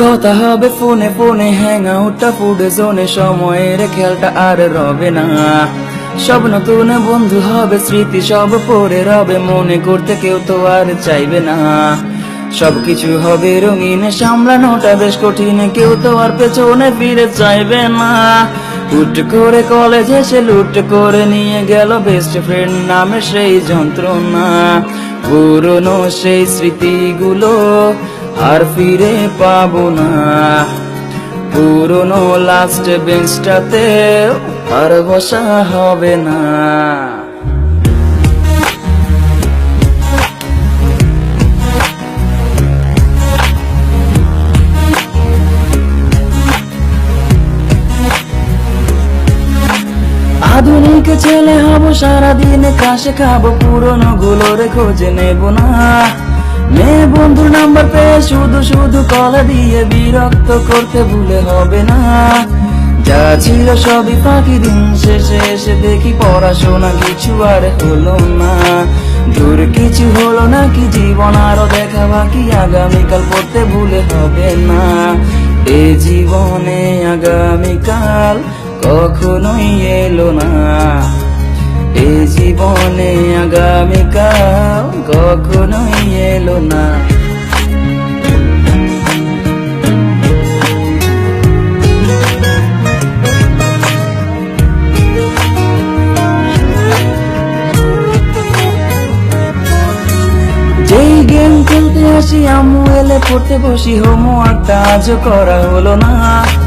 কথা হবে, ফোনে ফোনে হ্যাং আউটটা ফুডে জোনে, সময়ের খেলটা আর রবে না। সব নতুন বন্ধু হবে, স্মৃতি সব পরে রবে, মনে করতে কেউ তো আর চাইবে না। সবকিছু হবে রঙিন সামলানোটা বেশ কঠিন, কেউ তো আর পেছনে ফিরে চাইবে না। হুট করে কলেজ এসে লুট করে নিয়ে গেল বেস্ট ফ্রেন্ড নামে সেই যন্ত্রণা। পুরনো সেই স্মৃতিগুলো আর ফিরে পাবো না। পুরনো লাস্ট বেঞ্চটাতে আর বসা হবে না। আধুনিক ছেলে হব, সারাদিন কাশে খাব, পুরনো গুলোর খোঁজে নেব না। মেয়ে বন্ধুর নাম্বার পেয়ে শুধু শুধু কল দিয়ে বিরক্ত করতে ভুলে হবে না। যা ছিল সবই ফাঁকি দিন শেষে এসে দেখি পড়াশোনা কিছু আর হলো না। দূর কিছু হলো না কি জীবন আরও দেখা বাকি আগামীকাল পড়তে ভুলে হবে না। এ জীবনে আগামীকাল কখনোই এলো না। এ জীবনে আগামীকাল কখনোই এলো না। যেই গেম খেলতে আসি আম্মু এলে পড়তে বসি হোমওয়ার্কটা আজও করা হলো না।